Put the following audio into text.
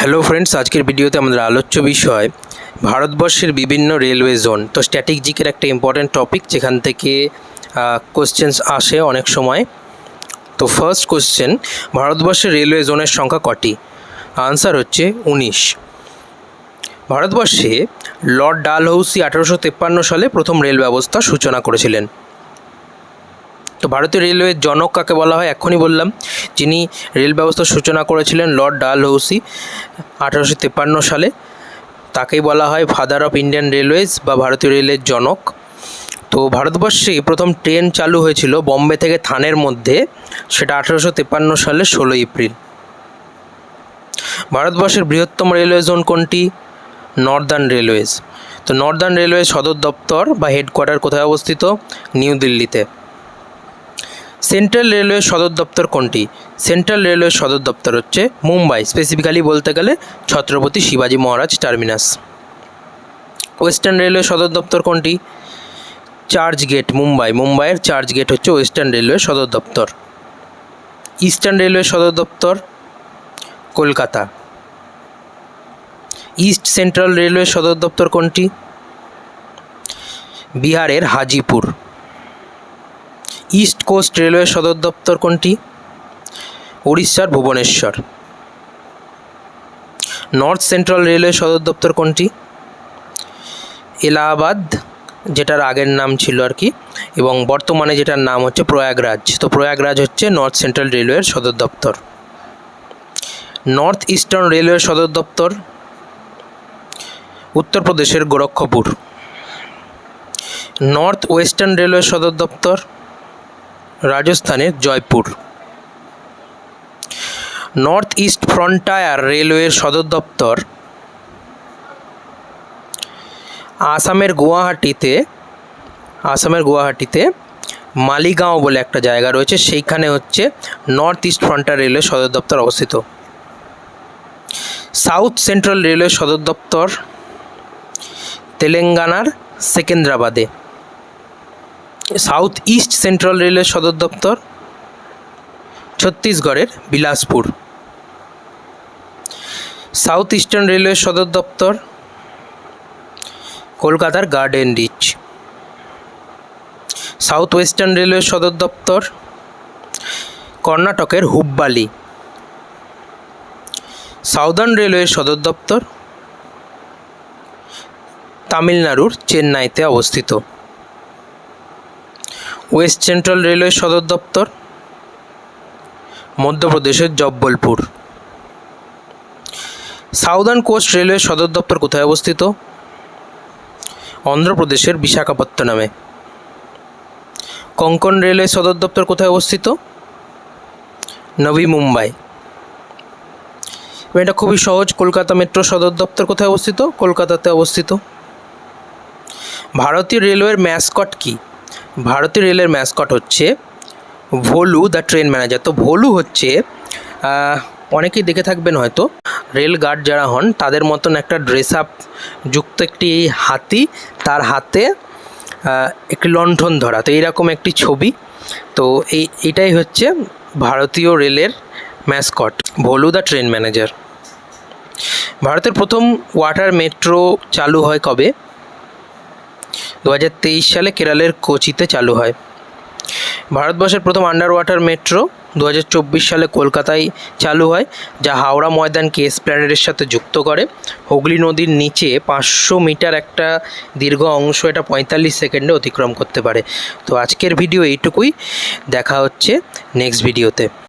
Hello friends আজকের ভিডিওতে আমাদের আলোচ্য বিষয়, ভারতবর্ষের বিভিন্ন রেলওয়ে জোন তো স্ট্যাটিক জিকের একটা ইম্পর্ট্যান্ট টপিক যেখান থেকে কোশ্চেন্স আসে অনেক সময়। তো ফার্স্ট কোশ্চেন ভারতবর্ষের রেলওয়ে জোনের সংখ্যা কটি? আনসার হচ্ছে উনিশ। ভারতবর্ষে লর্ড ডালহৌসি আঠারোশো সালে প্রথম রেল ব্যবস্থা সূচনা করেছিলেন। তো ভারতীয় রেলওয়ের জনক কাকে বলা হয়? এক্ষুনি বললাম। যিনি রেল ব্যবস্থার সূচনা করেছিলেন লর্ড ডালহৌসি আঠারোশো তেপ্পান্ন সালে। তাকেই বলা হয় ফাদার অফ ইন্ডিয়ান রেলওয়েজ বা ভারতীয় রেলের জনক। তো ভারতবর্ষে প্রথম ট্রেন চালু হয়েছিল বম্বে থেকে থানের মধ্যে, সেটা আঠারোশো তেপ্পান্ন সালের ষোলো এপ্রিল। ভারতবর্ষের বৃহত্তম রেলওয়ে জোন কোনটি? Northern Railways. তো নর্দার্ন রেলওয়ে সদর দপ্তর বা হেডকোয়ার্টার কোথায় অবস্থিত? নিউ দিল্লিতে। সেন্ট্রাল রেলওয়ে সদর দপ্তর কোনটি? সেন্ট্রাল রেলওয়ে সদর দপ্তর হচ্ছে মুম্বাই স্পেসিফিক্যালি বলতে গেলে ছত্রপতি শিবাজী মহারাজ টার্মিনাস। ওয়েস্টার্ন রেলওয়ে সদর দপ্তর কোনটি? Churchgate, Mumbai. মুম্বাইয়ের চার্চ গেট হচ্ছে ওয়েস্টার্ন রেলওয়ে সদর দপ্তর। ইস্টার্ন রেলওয়ে সদর দপ্তর কলকাতা। ইস্ট সেন্ট্রাল রেলওয়ে সদর দপ্তর কোনটি? বিহারের হাজিপুর। ইস্ট কোস্ট রেলওয়ে সদর দপ্তর কোনটি? উড়িষ্যার ভুবনেশ্বর। নর্থ সেন্ট্রাল রেলওয়ে সদর দপ্তর কোনটি? এলাহাবাদ, যেটার আগের নাম ছিল আর কি, এবং বর্তমানে যেটার নাম হচ্ছে প্রয়াগরাজ। তো প্রয়াগরাজ হচ্ছে নর্থ সেন্ট্রাল রেলওয়ের সদর দপ্তর। নর্থ ইস্টার্ন রেলওয়ে সদর দপ্তর উত্তরপ্রদেশের গোরক্ষপুর। নর্থ ওয়েস্টার্ন রেলওয়ে সদর দপ্তর রাজস্থানের জয়পুর। নর্থ ইস্ট ফ্রন্টায়ার রেলওয়ের সদর দপ্তর আসামের গুয়াহাটিতে আসামের গুয়াহাটিতে মালিগাঁও বলে একটা জায়গা রয়েছে, সেইখানে হচ্ছে নর্থ ইস্ট ফ্রন্টার রেলওয়ে সদর দপ্তর অবস্থিত। সাউথ সেন্ট্রাল রেলওয়ে সদর দপ্তর তেলেঙ্গানার সেকেন্দ্রাবাদে। সাউথ ইস্ট সেন্ট্রাল রেলওয়ে সদর দপ্তর ছত্তিশগড়ের বিলাসপুর। সাউথ ইস্টার্ন রেলওয়ে সদর দপ্তর কলকাতার Garden Reach. South western railway সদর দপ্তর কর্ণাটকের হুব্বালি। সাউদার্ন রেলওয়ের সদর দপ্তর তামিলনাড়ুর চেন্নাইতে অবস্থিত। ওয়েস্ট সেন্ট্রাল রেলওয়ে সদর দপ্তর, মধ্যপ্রদেশের জব্বলপুর। সাউদার্ন কোস্ট রেলওয়ে সদর দপ্তর কোথায় অবস্থিত? অন্ধ্রপ্রদেশের বিশাখাপত্তনমে। কঙ্কন রেলওয়ে সদর দপ্তর কোথায় অবস্থিত? নবী মুম্বাই। এটা খুবই সহজ, কলকাতা মেট্রো সদর দপ্তর কোথায় অবস্থিত? কলকাতাতে অবস্থিত। ভারতীয় রেলওয়ের ম্যাসকট কী? ভারতীয় রেলের ম্যাসকট হচ্ছে ভোলু দ্য ট্রেন ম্যানেজার তো ভোলু হচ্ছে অনেকেই দেখে থাকবেন হয়তো, রেল গার্ড যারা হন, তাদের মতন একটা ড্রেস আপ যুক্ত একটি হাতি, তার হাতে একটি লণ্ঠন ধরা। তো এইরকম একটি ছবি। তো এই, এটাই হচ্ছে ভারতীয় রেলের mascot, Bholu the train manager ভারতের প্রথম ওয়াটার মেট্রো চালু হয় কবে? দু হাজার তেইশ সালে কেরালের কোচিতে চালু হয়। ভারতবর্ষের প্রথম আন্ডার ওয়াটার মেট্রো দু হাজার চব্বিশ সালে কলকাতায় চালু হয়, যা হাওড়া ময়দানকে এসপ্ল্যানেডের সাথে যুক্ত করে। হুগলি নদীর নিচে পাঁচশো মিটার একটা দীর্ঘ অংশ এটা পঁয়তাল্লিশ সেকেন্ডে অতিক্রম করতে পারে। তো আজকের ভিডিও এইটুকুই। দেখা হচ্ছে নেক্সট ভিডিওতে